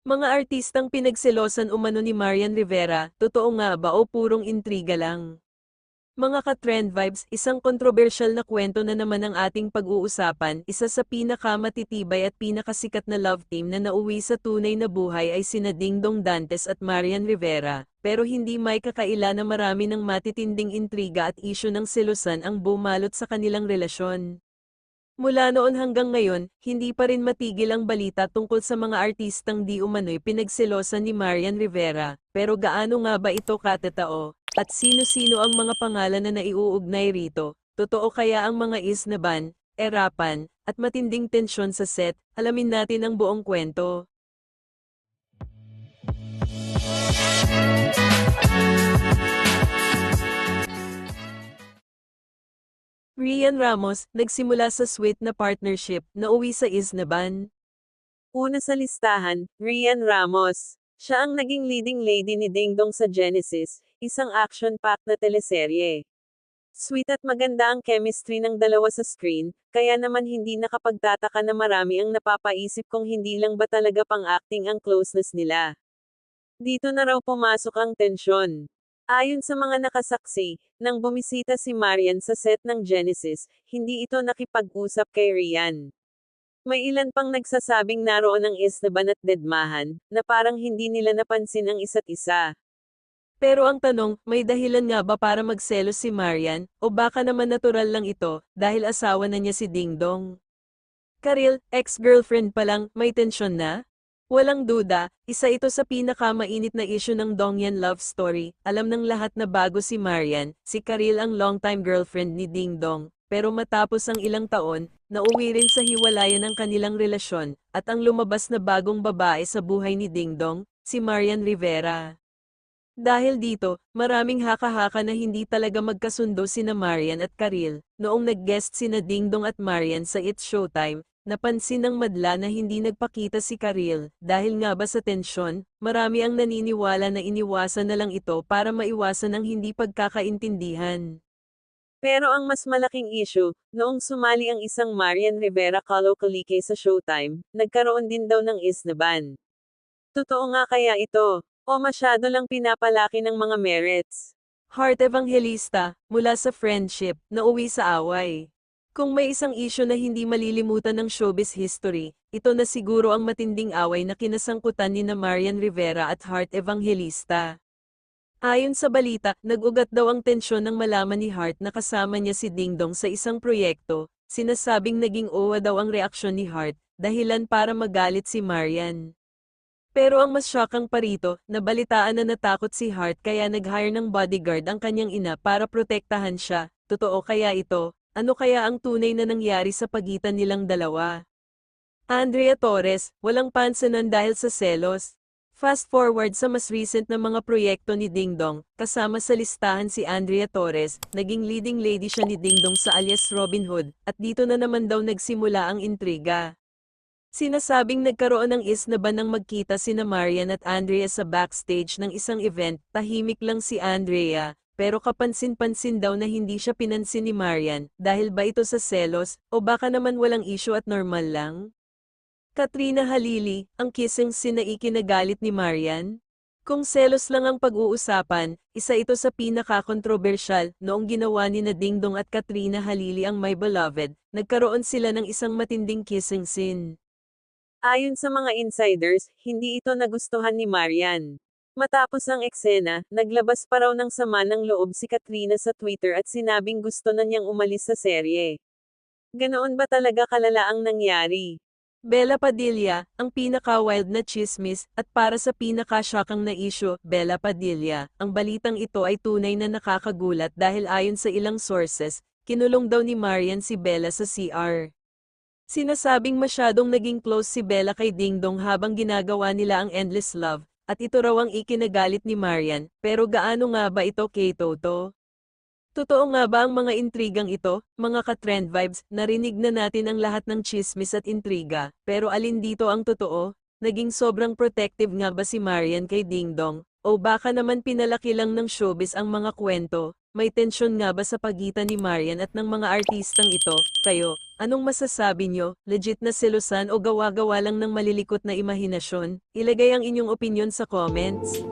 Mga artistang pinagselosan umano ni Marian Rivera, totoo nga ba o purong intriga lang? Mga ka-trend vibes, isang kontrobersyal na kwento na naman ang ating pag-uusapan, isa sa pinakamatitibay at pinakasikat na love team na nauwi sa tunay na buhay ay sina Dingdong Dantes at Marian Rivera, pero hindi may kakaila na marami ng matitinding intriga at isyu ng selusan ang bumalot sa kanilang relasyon. Mula noon hanggang ngayon, hindi pa rin matigil ang balita tungkol sa mga artistang di umano'y pinagselosan ni Marian Rivera, pero gaano nga ba ito katatao? At sino-sino ang mga pangalan na naiuugnay rito? Totoo kaya ang mga isnaban, erapan, at matinding tensyon sa set? Alamin natin ang buong kwento. Rian Ramos, nagsimula sa sweet na partnership, nauwi sa Isnaban. Una sa listahan, Rian Ramos. Siya ang naging leading lady ni Dingdong sa Genesis, isang action-packed na teleserye. Sweet at maganda ang chemistry ng dalawa sa screen, kaya naman hindi nakapagtataka na marami ang napapaisip kung hindi lang ba talaga pang-acting ang closeness nila. Dito na raw pumasok ang tensyon. Ayon sa mga nakasaksi, nang bumisita si Marian sa set ng Genesis, hindi ito nakipag-usap kay Rian. May ilan pang nagsasabing naroon ang isnaban at dedmahan, na parang hindi nila napansin ang isa't isa. Pero ang tanong, may dahilan nga ba para magselos si Marian, o baka naman natural lang ito, dahil asawa na niya si Dingdong? Karil, ex-girlfriend pa lang, may tensyon na? Walang duda, isa ito sa pinakamainit na issue ng Dongyan love story. Alam ng lahat na bago si Marian, si Karil ang longtime girlfriend ni Ding Dong. Pero matapos ang ilang taon, nauwi rin sa hiwalayan ng kanilang relasyon, at ang lumabas na bagong babae sa buhay ni Ding Dong, si Marian Rivera. Dahil dito, maraming haka-haka na hindi talaga magkasundo sina Marian at Karil, noong nag-guest sina Dingdong at Marian sa It's Showtime, napansin ng madla na hindi nagpakita si Karil, dahil nga ba sa tensyon, marami ang naniniwala na iniwasan na lang ito para maiwasan ang hindi pagkakaintindihan. Pero ang mas malaking issue, noong sumali ang isang Marian Rivera Calocalique sa Showtime, nagkaroon din daw ng isnaban. Totoo nga kaya ito, o masyado lang pinapalaki ng mga merits. Heart Evangelista, mula sa friendship, nauwi sa away. Kung may isang issue na hindi malilimutan ng showbiz history, ito na siguro ang matinding away na kinasangkutan ni na Marian Rivera at Heart Evangelista. Ayon sa balita, nag-ugat daw ang tensyon ng malaman ni Hart na kasama niya si Dingdong sa isang proyekto, sinasabing naging owa daw ang reaksyon ni Hart, dahilan para magalit si Marian. Pero ang mas shockang pa rito, nabalitaan na natakot si Hart kaya nag-hire ng bodyguard ang kanyang ina para protektahan siya, totoo kaya ito, ano kaya ang tunay na nangyari sa pagitan nilang dalawa? Andrea Torres, walang pansanan dahil sa selos. Fast forward sa mas recent na mga proyekto ni Dingdong, kasama sa listahan si Andrea Torres, naging leading lady siya ni Dingdong sa alias Robin Hood, at dito na naman daw nagsimula ang intriga. Sinasabing nagkaroon ng isnaban nang magkita sina Marian at Andrea sa backstage ng isang event, tahimik lang si Andrea, pero kapansin-pansin daw na hindi siya pinansin ni Marian, dahil ba ito sa selos, o baka naman walang issue at normal lang? Katrina Halili, ang kissing scene na ikinagalit ni Marian? Kung selos lang ang pag-uusapan, isa ito sa pinaka-kontrobersyal noong ginawa ni na Dingdong at Katrina Halili ang My Beloved, nagkaroon sila ng isang matinding kissing scene. Ayon sa mga insiders, hindi ito nagustuhan ni Marian. Matapos ang eksena, naglabas pa raw ng sama ng loob si Katrina sa Twitter at sinabing gusto na niyang umalis sa serye. Ganoon ba talaga kalala ang nangyari? Bella Padilla, ang pinaka-wild na chismis, at para sa pinaka-shockang na issue, Bella Padilla, ang balitang ito ay tunay na nakakagulat dahil ayon sa ilang sources, kinulong daw ni Marian si Bella sa CR. Sinasabing masyadong naging close si Bella kay Dingdong habang ginagawa nila ang endless love, at ito raw ang ikinagalit ni Marian, pero gaano nga ba ito kay Toto? Totoo nga ba ang mga intrigang ito, mga ka-trend vibes, narinig na natin ang lahat ng chismis at intriga, pero alin dito ang totoo? Naging sobrang protective nga ba si Marian kay Dingdong, O baka naman pinalaki lang ng showbiz ang mga kwento, may tensyon nga ba sa pagitan ni Marian at ng mga artistang ito? Kayo, anong masasabi nyo? Legit na selusan o gawa-gawa lang ng malilikot na imahinasyon? Ilagay ang inyong opinion sa comments.